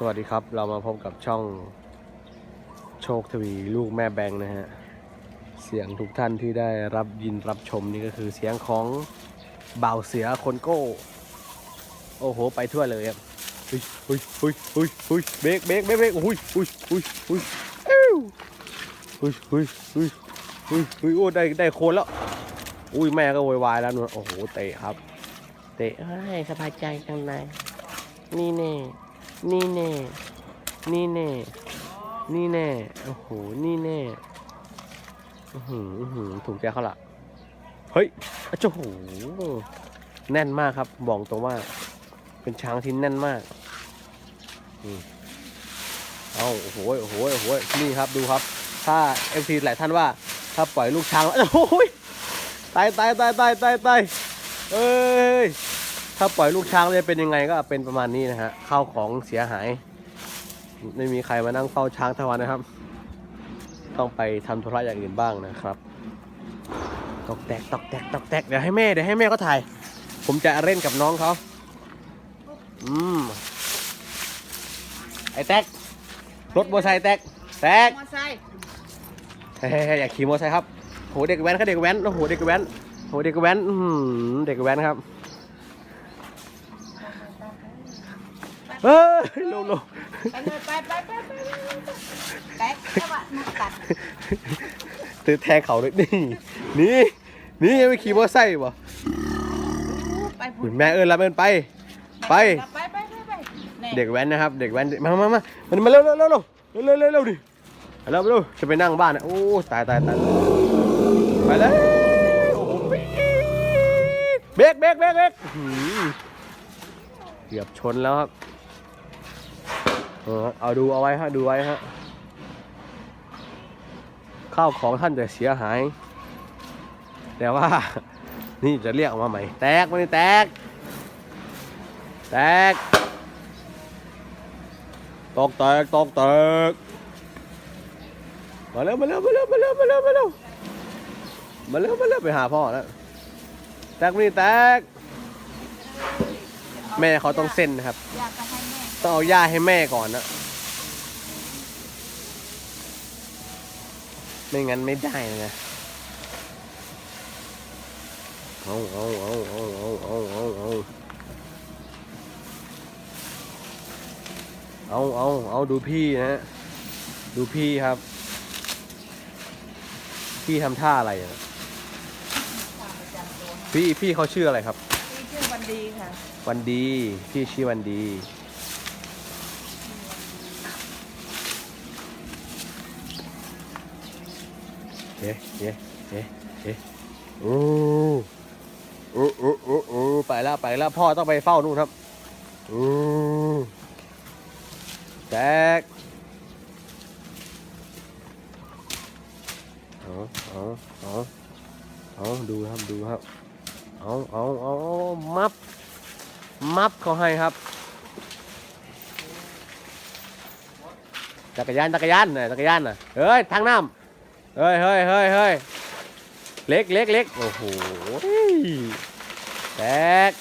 สวัสดีครับ เรามาพบกับช่องโชคทวีลูกแม่แบงนะฮะ เสียงทุกท่านที่ได้รับยินรับชมนี่ก็คือเสียงของบ่าวเสือคนโก้ โอ้โห ไปทั่วเลยครับเฮ้ยเฮ้ยเฮ้ยเฮ้ยเฮ้ยเบรกเบรกเบรกเบรกโอ้ยเฮ้ยเฮ้ยเฮ้ยเอ้วเฮ้ยเฮ้ยเฮ้ยเฮ้ยเฮ้ยโอ้ได้ได้โคนแล้ว อุ้ยแม่ก็โวยวายแล้วนู่นโอ้โหเตะครับ เตะเอ้สบายใจจังเลยนี่แน่ นี่แน่ นี่แน่ นี่แน่ โอ้โห นี่แน่อือหืออื้อหือถูกใจเขาละเฮ้ยอ้าโอ้โห แน่นมากครับ บอกตรงว่า เป็นช้างที่แน่นมากอืมเอาโอ้โห โอ้โห โอ้โห นี่ครับ ดูครับ ถ้าเอฟซีหลายท่านว่า ถ้าปล่อยลูกช้างแล้วโอ้ยตายตายตายตายตายตายเอ้ย ถ้าปล่อยลูกช้างจะเป็นยังไงก็เป็นประมาณนี้นะฮะข้าวของเสียหาย ไม่มีใครมานั่งเฝ้าช้างทั้งวันนะครับ ต้องไปทำธุระอย่างอื่นบ้างนะครับตอกแตกตอกแตกตอกแตกเดี๋ยวให้แม่เดี๋ยวให้แม่ก็ถ่าย ผมจะเล่นกับน้องเขาอืมไอ้แตกรถมอไซค์แตกแตกมอไซค์เฮ้ยอยากขี่มอไซค์ครับโหเด็กแว้นครับเด็กแว้นโอ้โหเด็กแว้นโหเด็กแว้นอือหือเด็กแว้นครับ เฮ้ยลงลงไปเลยไปไปไปไปแตกแค่ว่ามันกัดตื่นแทงเขาเลยนี่นี่นี่ยังไปขี่มอเตอร์ไซค์วะไปพูแม่เอิญรับเอิญไป ไป ไปไปไปเด็กแว้นนะครับ เด็กแว้นมามามามันมาเร็วเร็วเร็วเร็วเร็วเร็วเร็วดิเร็วเร็วจะไปนั่งบ้านนะโอ้ตายตายตายไปเลยเบรกเบรกเบรกเบรกเกือบชนแล้วครับ ออเอาดูเอาไว้ฮะดูไว้ฮะข้าวของท่านจะเสียหาย แต่ว่า นี่จะเรียกออกมาใหม่ แตกมันนี่แตก แตก ตกแตกตอกแตกมาเร็วมาเร็วมาเร็วมาเร็วมาเร็วมาเร็วมาเร็วมาเร็วไปหาพ่อแล้วแตกมันนี่แตก แม่เขาต้องเส้นนะครับอยากจะให้ ต้องเอาหญ้าให้แม่ก่อนนะ ไม่งั้นไม่ได้นะเอาเอาเอาเอาเอาเอาเอาเอาเอาเอาเอาดูพี่นะฮะดูพี่ครับ พี่ทำท่าอะไรอะความประจำตัวพี่พี่เขาชื่ออะไรครับ พี่ชื่อวันดีค่ะ วันดี พี่ชื่อวันดี เอ๊ะเอ๊ะเอ๊ะเอ๊ะโอ้โอ้โอ้โอ้โอ้ไปแล้วไปแล้วพ่อต้องไปเฝ้านู่นครับโอ้แจ็คเอาเอาเอาเอาดูครับดูครับเอาเอาเอาเอามับมับเขาให้ครับจักรยานจักรยานน่ะจักรยานน่ะเฮ้ยทางน้ำ เฮ้ยเฮ้ยเฮ้ยเฮ้ยเล็กเล็กเล็กโอ้โหแตก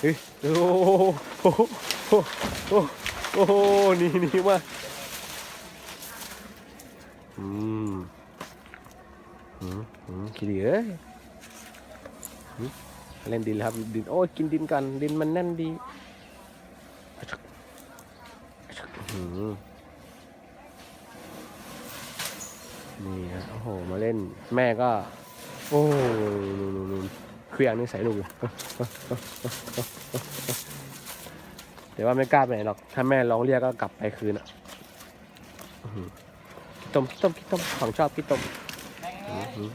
เฮ้ยโอ้โหโอ้โหโอ้โหนี่นี่มาอืมอืมอืมขี้ดีเอ้ยเล่นดินแล้วครับดินโอ้ยกินดินกันดินมันแน่นดีอื้อหือ นี่ฮะโอ้โห มาเล่นแม่ก็ โอ้นู่นนู่นนู่นเครื่องนี่ใส่ลูกเลยแต่ว่าไม่กล้าไปไหนหรอก ถ้าแม่ร้องเรียกก็กลับไปคืนอะต้มต้มต้มของชอบขี้ต้มอื้อหือ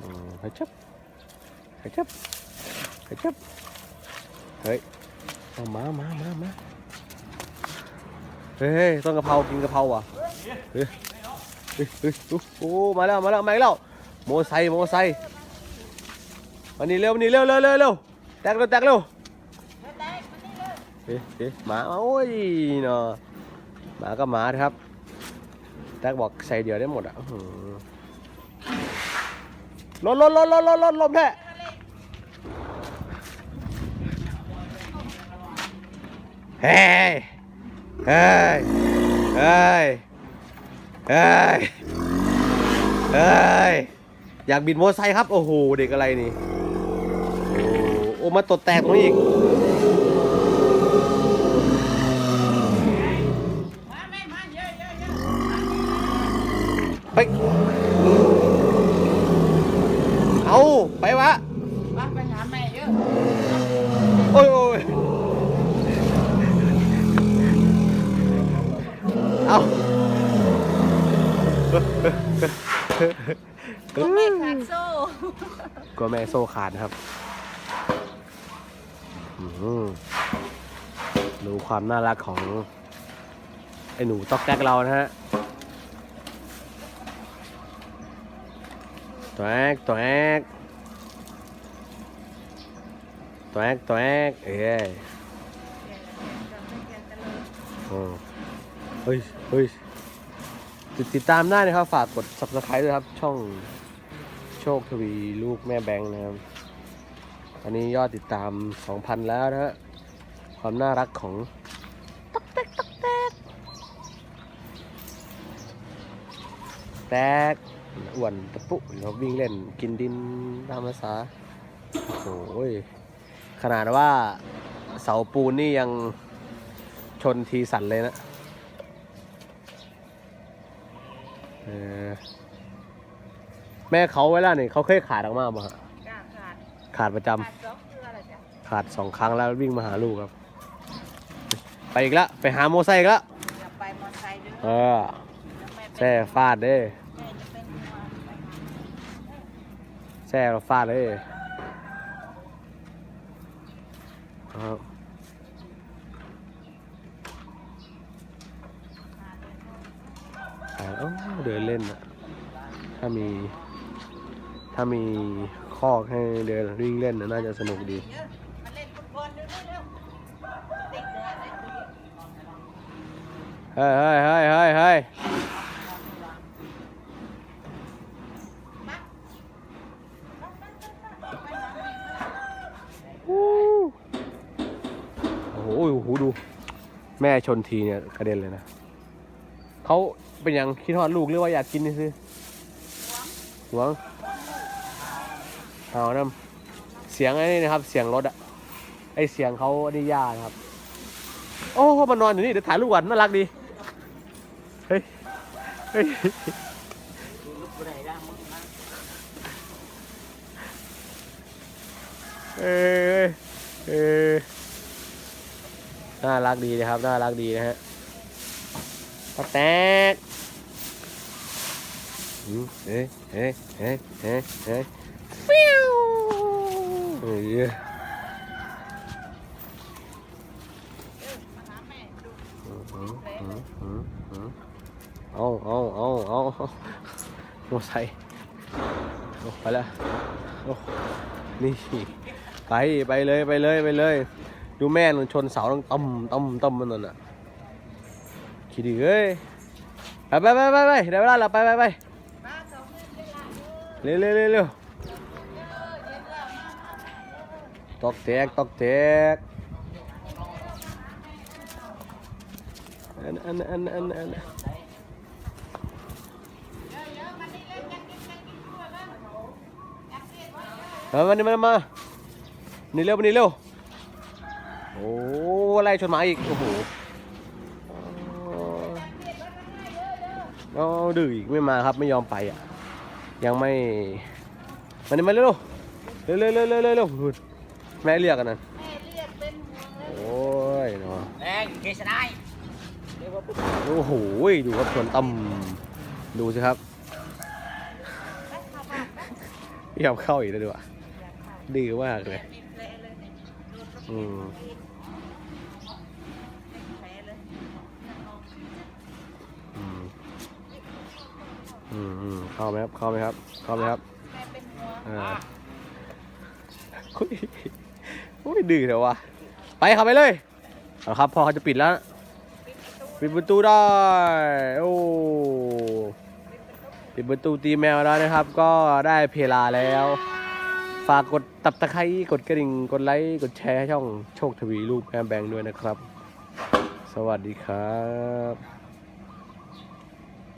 อืมเฮ้ยจับเฮ้ยจับเฮ้ยจับเฮ้ย มามามามา เฮ้ยต้นกะเพรากินกะเพราว่ะเฮ้ยเฮ้ยเฮ้ยโอ้มาแล้วมาแล้วมาแล้วโมไซโมไซค์วันนี้เร็ววันนี้เร็วเร็วเร็วเร็วแตกเร็วแตกเร็วเลยเฮ้ยเฮ้ยหมาโอ้ยเนาะหมาก็หมาครับแตกบอกใส่เดียวได้หมดอะอื้อหือรถรถรถรถรถรถลมแท้เฮ้ย เฮ้ยเฮ้ยเฮ้ยเฮ้ยอยากบินมอเตอร์ไซค์ครับ โอ้โห เด็กอะไรนี่ โอ้โอ้มาตดแตกตรงนี้อีก มาแม่มาเยอะเยอะเยอะ เฮ้ย เอาไปวะ มาไปหาแม่เยอะ โอ้ยโอ้ยเอา ก็แม่ ขาดโซ่กลัวแม่โซ่ขาดนะครับดูความน่ารักของ ไอ้หนูต๊อกแต๊กเรานะฮะตัวแอกตัวแอกตัวแอกตัวแอกเอ้ยโอ้เฮ้ยเฮ้ยติดติดตามได้นะครับ ฝากกด subscribe ด้วยครับ ช่อง โชคทวีลูกแม่แบงค์นะครับตอนนี้ยอดติดตาม 2,000 แล้วนะฮะ ความน่ารักของต๊อกแต๊กต๊อกแต๊กแต๊กอ้วนตะปุเราวิ่งเล่นกินดินตามภาษาโอ้ยขนาดว่าเสาปูนนี่ยังชนทีสั่นเลยนะ เออ แม่เขาไว้แล้วนี่เขาเคยขาดออกมาบ่ฮะขาดขาดขาดประจำขาดสองเกลืออะไรจ้ะขาดสองครั้งแล้ววิ่งมาหาลูกครับ ไปอีกแล้วไปหาโมอไซค์อีกแล้วอย่าไปมอไซค์เด้เอออแม่เป็นแช่ฟาดเด้แม่จะเป็นหัวไปหาแช่เราฟาดเลยครับอ่าโอ้เดินเล่นอะถ้ามี ถ้ามีคอกให้เดินวิ่งเล่นน่าจะสนุกดีเฮ้ยเฮ้ยเฮ้ยเฮ้ยเฮ้ยโอ้โหโอ้โหดู แม่ชนทีเนี่ยกระเด็นเลยนะเขาเป็นหยังคิดทอดลูกหรือว่าอยากกินนี่ซื้อหวง เอาน้ำเสียงไอ้นี่นะครับ เสียงรถอะไอเสียงเขาอนนี้ยานะครับ โอ้มันนอนอยู่นี่เดี๋ยวถ่ายรูปก่อนน่ารักดีเฮ้ยเฮ้ยเออเออน่ารักดีนะครับ น่ารักดีนะฮะตะแตกเฮ้ยเฮ้ยเฮ้ยเฮ้ยเฮ้ย เอาเอาเอาเอาเอาเอาโมอไซไปแล้วโอ้นี่ไปไปเลยไปเลยไปเลย ดูแม่มันชนเสาต้องต้มต้มต้มมันนั่นน่ะคิดดีเอ้ยไปไปไปไปไปได้เวลาแล้วไปไปไปเร็วเร็วเร็วเร็ว เยอะเย็นแล้วมา ตอกแตกตอกแตกอันอันอันอันอันเออมานี่เล่นยังกินยังกินกล้วยกันอยาเรียนว่าเยอะมามานี่มามานี่เร็วมานี่เร็วโอ้อะไรชนหมาอีก โอ้โหเอาดื้ออีกไม่มาครับไม่ยอมไปอะ ยังไม่ มานี่มาเร็วเร็วเร็วเร็วเร็วเร็ว แม่เรียกกันนั่นแม่เรียกเป็นห่วงเลยโอ้ยเนาะแรงเกษนายโอ้โหดูครับชวนต่ำดูสิครับเยี่ยมเข้าอีกแล้วด้วยดื้อมากเลย มีแผลเลยเนี่ยโดนรถอืมแผลเลยอืมอืมอืมเข้าไหมครับเข้าไหมครับเข้าไหมครับแม่เป็นห่วง อ่าอุ้ย อุ้ยดื้อเถอะวะไปข้าไปเลยเอาครับพอเขาจะปิดแล้ว ปิดประตูได้โอ้ปิดประตูตีแมวแล้วนะครับ ก็ได้เพลาแล้ว ฝากกดตับตะไคร้กดกระดิ่งกดไลค์กดแชร์ให้ช่องโชคทวีลูกแม่แบงด้วยนะครับ สวัสดีครับ